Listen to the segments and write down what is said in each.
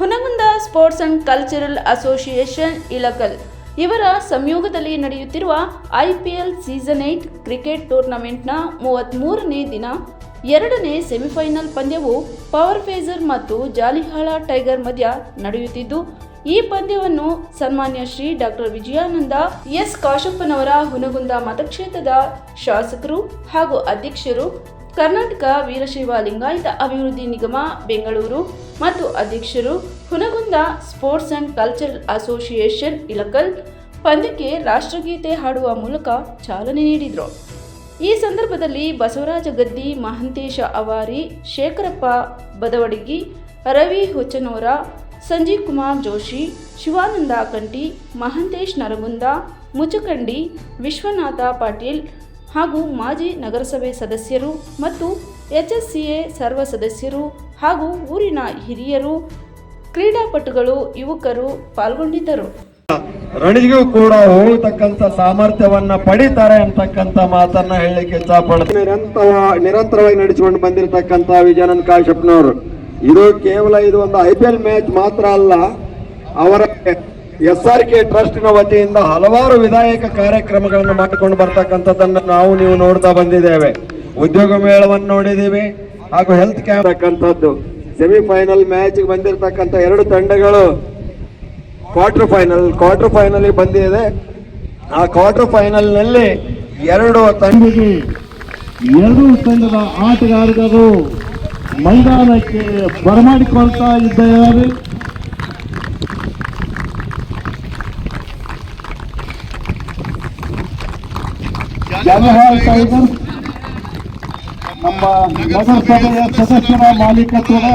Hungund sports and cultural association Ilkal ಇವರ ಸಂಯೋಗದಲ್ಲಿ ನಡೆಯುತ್ತಿರುವ I P L season eight cricket ಟೂರ್ನಮೆಂಟ್ನ ಮೂವತ್ತ್ಮೂರನೇ ದಿನ, ಎರಡನೇ ಸೆಮಿಫೈನಲ್ ಪಂದ್ಯವು ಪವರ್ ಫೇಸರ್ ಮತ್ತು ಜಾಲಿಹಾಳ ಟೈಗರ್ ಮಧ್ಯ ನಡೆಯುತ್ತಿದ್ದು, ಈ ಪಂದ್ಯವನ್ನು ಸನ್ಮಾನ್ಯ ಶ್ರೀ ಡಾಕ್ಟರ್ ವಿಜಯಾನಂದ, ಎಸ್. ಕಾಶಪ್ಪನವರ ಹುನಗುಂದ ಮತಕ್ಷೇತ್ರದ ಶಾಸಕರು ಹಾಗೂ ಅಧ್ಯಕ್ಷರು, ಕರ್ನಾಟಕ ವೀರಶೈವ ಲಿಂಗಾಯತ ಅಭಿವೃದ್ಧಿ ನಿಗಮ, ಬೆಂಗಳೂರು ಮತ್ತು ಅಧ್ಯಕ್ಷರು Hungund sports and cultural association Ilkal ಪಂದ್ಯಕ್ಕೆ ರಾಷ್ಟ್ರಗೀತೆ ಹಾಡುವ ಮೂಲಕ ಚಾಲನೆ ನೀಡಿದರು. ಈ ಸಂದರ್ಭದಲ್ಲಿ ಬಸವರಾಜ ಗದ್ದಿ, ಮಹಂತೇಶ ಅವಾರಿ, ಶೇಖರಪ್ಪ ಬದವಡಿಗಿ, ರವಿ ಹುಚ್ಚನೋರ, ಸಂಜೀವ್ ಕುಮಾರ್ ಜೋಶಿ, ಶಿವಾನಂದ ಕಂಟಿ, ಮಹಂತೇಶ್ ನರಗುಂದ, ಮುಚಕಂಡಿ, ವಿಶ್ವನಾಥ ಪಾಟೀಲ್ ಹಾಗೂ ಮಾಜಿ ನಗರಸಭೆ ಸದಸ್ಯರು ಮತ್ತು ಎಚ್ ಎಸ್ ಸರ್ವ ಸದಸ್ಯರು ಹಾಗೂ ಊರಿನ ಹಿರಿಯರು ಕ್ರೀಡಾಪಟುಗಳು ಯುವಕರು ಪಾಲ್ಗೊಂಡಿದ್ದರು. ರಣಿಗೂ ಕೂಡ ಹೋಗತಕ್ಕಂತ ಸಾಮರ್ಥ್ಯವನ್ನ ಪಡಿತಾರೆ ಅಂತಕ್ಕಂತ ಮಾತನ್ನ ಹೇಳಲಿಕ್ಕೆ ಇಷ್ಟಪಡ್ತೀನಿ ನಿರಂತರ ನಿರಂತರವಾಗಿ ನಡೆಸಿಕೊಂಡು ಬಂದಿರತಕ್ಕಂತ ವಿಜಯನಂದ್ ಕಾಶ್ಯಪ್ನವರು ಇದು ಕೇವಲ ಇದು ಒಂದು ಐ ಪಿ ಎಲ್ ಮ್ಯಾಚ್ ಮಾತ್ರ ಅಲ್ಲ ಅವರ ಎಸ್ ಆರ್ ಕೆ ಟ್ರಸ್ಟ್ನ ವತಿಯಿಂದ ಹಲವಾರು ವಿಧಾಯಕ ಕಾರ್ಯಕ್ರಮಗಳನ್ನು ಮಾಡಿಕೊಂಡು ಬರ್ತಕ್ಕಂಥದ್ದನ್ನು ನಾವು ನೀವು ನೋಡ್ತಾ ಬಂದಿದ್ದೇವೆ. ಉದ್ಯೋಗ ಮೇಳವನ್ನು ನೋಡಿದ್ದೀವಿ ಹಾಗೂ ಹೆಲ್ತ್ ಕ್ಯಾಂಪ್ ಅಂತಕ್ಕಂಥದ್ದು ಸೆಮಿಫೈನಲ್ ಮ್ಯಾಚ್ ಬಂದಿರತಕ್ಕಂತ ಎರಡು ತಂಡಗಳು ಕ್ವಾರ್ಟರ್ ಫೈನಲ್ ಕ್ವಾರ್ಟರ್ ಫೈನಲ್ ಬಂದಿದೆ. ಆ ಕ್ವಾರ್ಟರ್ ಫೈನಲ್ನಲ್ಲಿ ಎರಡು ತಂಡಗಳು ಎರಡೂ ತಂಡದ ಆಟಗಾರರು ಮೈದಾನಕ್ಕೆ ಬರಮಾಡಿಕೊಳ್ತಾ ಇದ್ದಾರೆ. ಟೈಗರ್ಸ್ ನಮ್ಮ ನಗರಸಭೆಯ ಸದಸ್ಯರ ಮಾಲೀಕತ್ವದ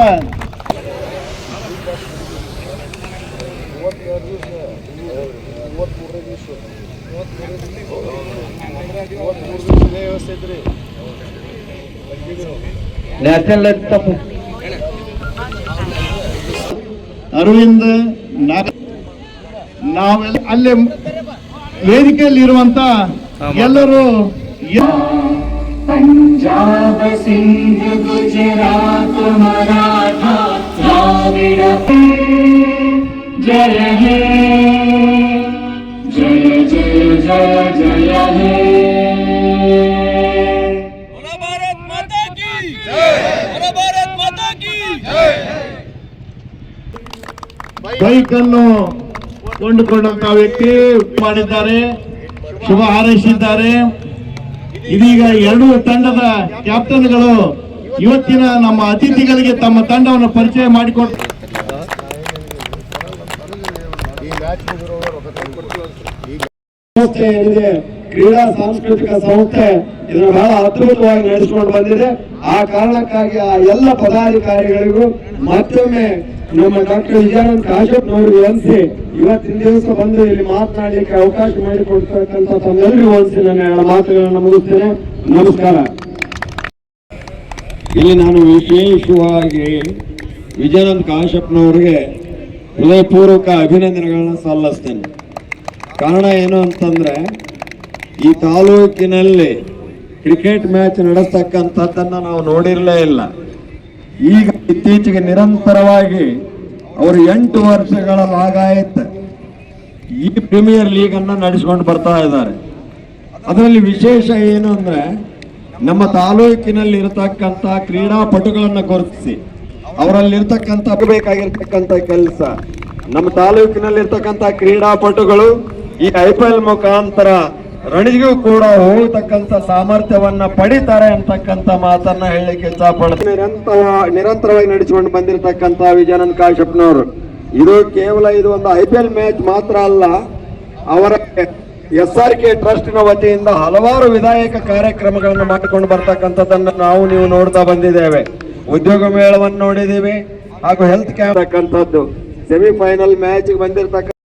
ನ್ಯಾಷನಲ್ ಅರವಿಂದ್ ನಾವೆಲ್ಲ ಅಲ್ಲೇ ವೇದಿಕೆಯಲ್ಲಿ ಇರುವಂತ ಎಲ್ಲರೂ પંજાબ સિંધ ગુજરાત મરાઠા દ્રાવિડ જય હે જય જય જય જય હે ಬೈಕನ್ನು ಕೊಂಡುಕೊಂಡಂತ ವ್ಯಕ್ತಿ ಮಾಡಿದ್ದಾರೆ ಶುಭ ಹಾರೈಸಿದ್ದಾರೆ ಇದೀಗ ಎರಡು ತಂಡದ ಕ್ಯಾಪ್ಟನ್ಗಳು ಇವತ್ತಿನ ನಮ್ಮ ಅತಿಥಿಗಳಿಗೆ ತಮ್ಮ ತಂಡವನ್ನು ಪರಿಚಯ ಮಾಡಿಕೊಟ್ಟು ಸಂಸ್ಥೆ ಏನಿದೆ? ಕ್ರೀಡಾ ಸಾಂಸ್ಕೃತಿಕ ಸಂಸ್ಥೆ. ಇದನ್ನು ಬಹಳ ಅದ್ಭುತವಾಗಿ ನಡೆಸಿಕೊಂಡು ಬಂದಿದೆ. ಆ ಕಾರಣಕ್ಕಾಗಿ ಆ ಎಲ್ಲ ಪದಾಧಿಕಾರಿಗಳಿಗೂ ಮತ್ತೊಮ್ಮೆ ನಮ್ಮ ಡಾಕ್ಟರ್ ವಿಜಯಾನಂದ್ ಕಾಶ್ಯಪ್ನವರಿಗೆ ವಂದಿಸಿ ಇವತ್ತಿನ ದಿವಸ ಬಂದು ಇಲ್ಲಿ ಮಾತನಾಡಲಿಕ್ಕೆ ಅವಕಾಶ ಮಾಡಿಕೊಡ್ತಕ್ಕಂಥ ತಮ್ಮೆಲ್ಲರಿಗೂ ಒಂದ್ಸಿ ನನ್ನ ಎರಡು ಮಾತುಗಳನ್ನು ಮುಗಿಸ್ತೇನೆ. ನಮಸ್ಕಾರ. ಇಲ್ಲಿ ನಾನು ವಿಶೇಷವಾಗಿ ವಿಜಯಾನಂದ್ ಕಾಶ್ಯಪ್ನವರಿಗೆ ಹೃದಯಪೂರ್ವಕ ಅಭಿನಂದನೆಗಳನ್ನ ಸಲ್ಲಿಸ್ತೇನೆ. ಕಾರಣ ಏನು ಅಂತಂದ್ರೆ, ಈ ತಾಲೂಕಿನಲ್ಲಿ ಕ್ರಿಕೆಟ್ ಮ್ಯಾಚ್ ನಡೆಸ್ತಕ್ಕಂಥದ್ದನ್ನ ನಾವು ನೋಡಿರಲೇ ಇಲ್ಲ. ಈಗ ಇತ್ತೀಚೆಗೆ ನಿರಂತರವಾಗಿ ಅವರು ಎಂಟು ವರ್ಷಗಳ ಲಾಗಾಯತ್ ಈ ಪ್ರೀಮಿಯರ್ ಲೀಗ್ ಅನ್ನ ನಡೆಸ್ಕೊಂಡು ಬರ್ತಾ ಇದ್ದಾರೆ. ಅದರಲ್ಲಿ ವಿಶೇಷ ಏನು ಅಂದ್ರೆ ನಮ್ಮ ತಾಲೂಕಿನಲ್ಲಿ ಇರತಕ್ಕಂತ ಕ್ರೀಡಾಪಟುಗಳನ್ನು ಗುರುತಿಸಿ ಅವರಲ್ಲಿ ಇರ್ತಕ್ಕಂಥ ಬೇಕಾಗಿರ್ತಕ್ಕಂಥ ಕೆಲಸ. ನಮ್ಮ ತಾಲೂಕಿನಲ್ಲಿ ಇರ್ತಕ್ಕಂಥ ಕ್ರೀಡಾಪಟುಗಳು ಈ ಐ ಪಿ ಎಲ್ ಮುಖಾಂತರ ರಣಜಿಗೂ ಕೂಡ ಹೋಗತಕ್ಕಂಥ ಸಾಮರ್ಥ್ಯವನ್ನ ಪಡಿತಾರೆ ಅಂತಕ್ಕಂಥ ಮಾತನ್ನ ಹೇಳಲಿಕ್ಕೆ ಇಷ್ಟಪಡ್ತೀನಿ ನಿರಂತರ, ನಿರಂತರವಾಗಿ ನಡೆಸಿಕೊಂಡು ಬಂದಿರತಕ್ಕಂತ ವಿಜಯಾನಂದ್ ಕಾಶ್ಯಪ್ನವರು ಇದು ಕೇವಲ ಇದು ಒಂದು ಐ ಪಿ ಎಲ್ ಮ್ಯಾಚ್ ಮಾತ್ರ ಅಲ್ಲ, ಅವರ ಎಸ್ ಆರ್ ಕೆ ಟ್ರಸ್ಟ್ನ ವತಿಯಿಂದ ಹಲವಾರು ವಿಧಾಯಕ ಕಾರ್ಯಕ್ರಮಗಳನ್ನು ಮಾಡಿಕೊಂಡು ಬರ್ತಕ್ಕಂಥದ್ದನ್ನು ನಾವು ನೀವು ನೋಡ್ತಾ ಬಂದಿದ್ದೇವೆ. ಉದ್ಯೋಗ ಮೇಳವನ್ನು ನೋಡಿದ್ದೀವಿ, ಹಾಗೂ ಹೆಲ್ತ್ ಕ್ಯಾಂಪ್ ಸೆಮಿಫೈನಲ್ ಮ್ಯಾಚ್ ಬಂದಿರತಕ್ಕ